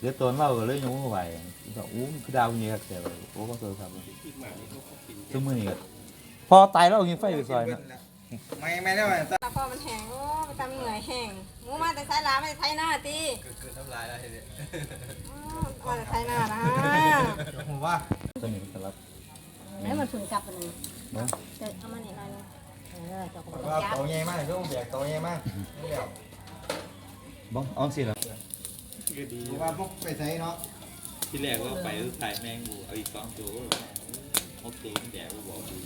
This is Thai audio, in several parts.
เดี๋ยวตอนเล่าก็เลยยกมือไหวก็อู้คือดาวนี่ครับแต่ว่าโอ้ก็เคยครับซึ่งมื้อนี้ก็พอตายแล้วเอายิงไฟไปซอยนะไม่ไม่ได้ว่าตาพอมันแห้งโอ้ไปทำเหนื่อยแห้งหมูมาแต่สายลาไม่ได้ไทยหน้าตีเกิดน้ำลายแล้วทีนี้อ้าวมาแต่ไทยหน้านะผมว่าตัวนี้สลับแล้วมันฝึกจับอันนี้เนาะเดี๋ยวเอามานี่หน่อยนึงเออเจาะกระผมบอกว่าจับโตใหญ่มากก็แบกโตใหญ่มากนี่เดียวบ้องเอาสิล่ะผมว่าพวกไปใช้เนาะที่แรกว่าไปถ่ายแมงบูเอาอีกสองตัวหกตัวแดดก็บอกอยู่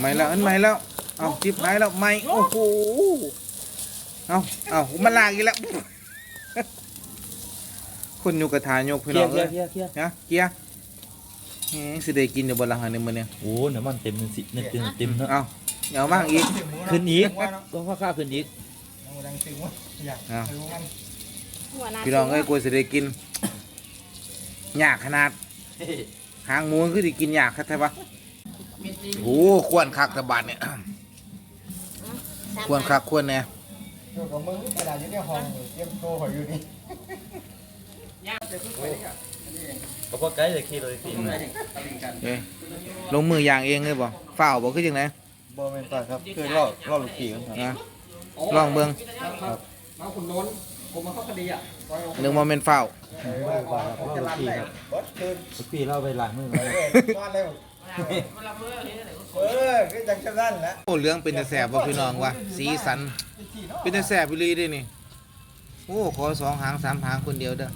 ไม่แล้วอันไม่แล้วเอาจิบหายแล้วไม่โอ้โหเอาเอามันลากอีกแล้วคนอยู่กระทายกพี่เคลีน้ยองร์เคลีเลยยร์เคลียร์เคลียร์นะเกียร์แหมสิได้กินอยู่บนหลังหันในมือเนี่ยโอ้น้ำมันเต็มสิเนี่ยเต็มเต็มเนาะเอาเอามากอีกขึ้นอีกต้องข้าขึ้นอีก น้ำดังตึงวะอยากรู้มันหัวหน้าพี่น้องเอ้ยกลัวสิได้กินยากขนาด หางหมูคือสิกินยากครับใช่ปะโอ้ควรคักตะบาดเนี่ย ควรคักควรแน่ตัวของมึงกระดาษอยู่ในห้องเตรียมโตหอยอยู่นี่ก็พอไกลจะขี่เลยสิเอ้ยลงมือย่างเองเลยบ่ฝ้าวบ่คือจังไดบ่แม่นตาครับคือล่อล่อลูกขี่กันครับนะ ลองเบิ่งน้องคุณโน้นผมมาเข้าคดีอะนึกว่าแม่นฝ้าวเออว่าผมจะรันได้บดคืนลูกขี่เล่าไปหลังมือไปเออนอนเร็วเออคือจังจะนั่นแหละโอ้เหลืองเป็นแต่แสบบ่พี่น้องวะสีสัน เป็นแต่แสบอีหลีเด้นี่โอ้ขอสองหางสามหางคนเดียวเด้อ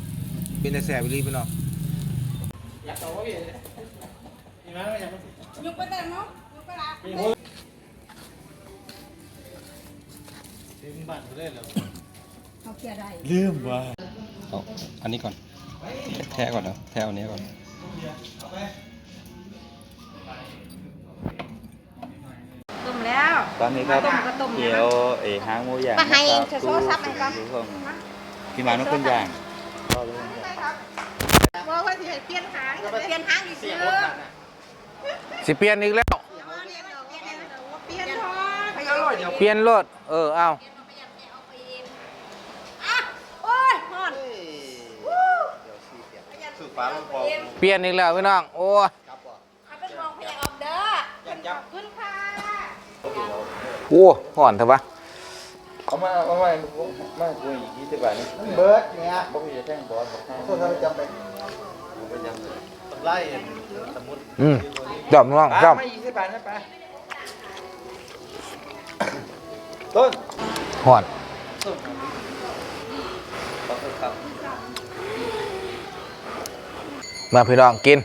เป็นแต่แสบอีหลีพี่น้องยุกไปแต่เนาะยุกไปละถึง บ้านเลยเหรอเขาเคลียร์ได้ลืมว่าเอาอันนี้ก่อน แท้ก่อนเนาะแท้อันนี้ก่อน ต้มแล้ว ตอนนี้ครับต้มก็ต้มนะ เดี๋ยวเอ๋หางหมูย่างมาให้เองนะครับจะโซ่ซับให้ก่อนดูของพี่มาน้องคนย่าง ว่าว่าสิให้เปลี่ยนหางเปลี่ยนหางอีกซื้อสิเปลี่ยนอีกแล้ว เปลี่ยนทอดเปลี่ยนรถเออเอา โอ้ยฮอน สุดฟ้ามันพอเปลี่ยนอีกแล้วพี่น้อง โอ้เอาเป็นมองพยายามเด้อขอบคุณค่ะโหห่อนเถอะปะเอามาเอามามาคุยอีกยี่สิบบาทนี่เบิร์ดเนี่ยบ่มีแท่งบอลบอกให้โทษทำจำไปไล่สมุดอืมจอมน้องจอมไม่ยี่สิบบาทนะป้าต้นห่อน มาพี่น้องกิน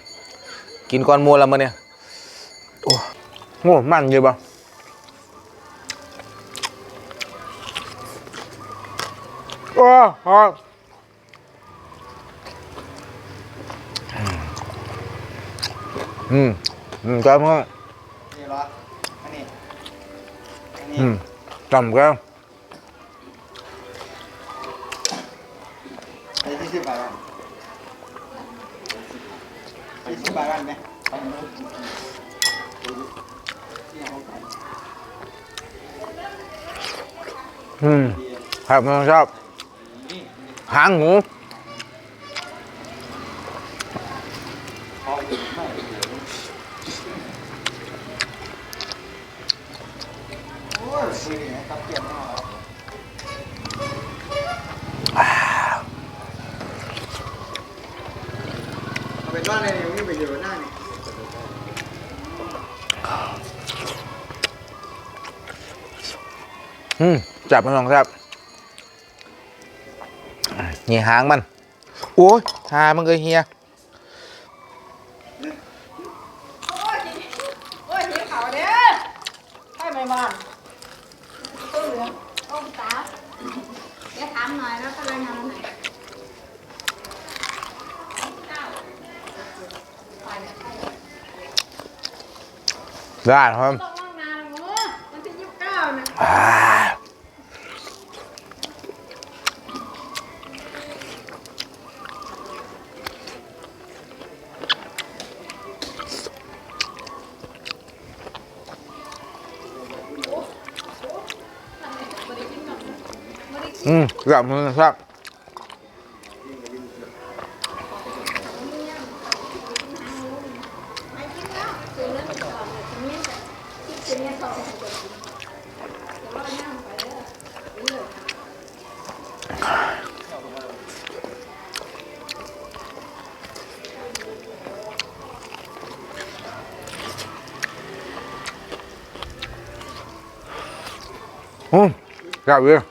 กินก้อนหมูแล้วมื้อเนี่ยโอ้โหมันอยู่ปะโอ้ฮอดอืมอืมครับพ่อนี่เหรออันนี้อันนี้อืมจำกันไบาทไหมอืมครับน้องชอบ หางหมูอ้ย คุยเนี่ยตับเกี่ยวิ่งไประโยชน์หน้าเนี่ยอืมจับมันลองครับอะนี่หางมัน โอ้ยหามันก็เฮียโอ้ยโอ้ยหิวเขาเด้อให้ไหม่มอนต้นเหลืองต้มตาเดี๋ยวถามหน่อยแล้วก็รายงานหน่อย ได้ครับต้องว่างนานหมูมันที่ยี่สิบเก้าเนี่ยอ่าอืมกลับมือครับ ไม่กินแล้วซื้อเรื่องไปก่อนเลยทีนี้ ที่ซื้อ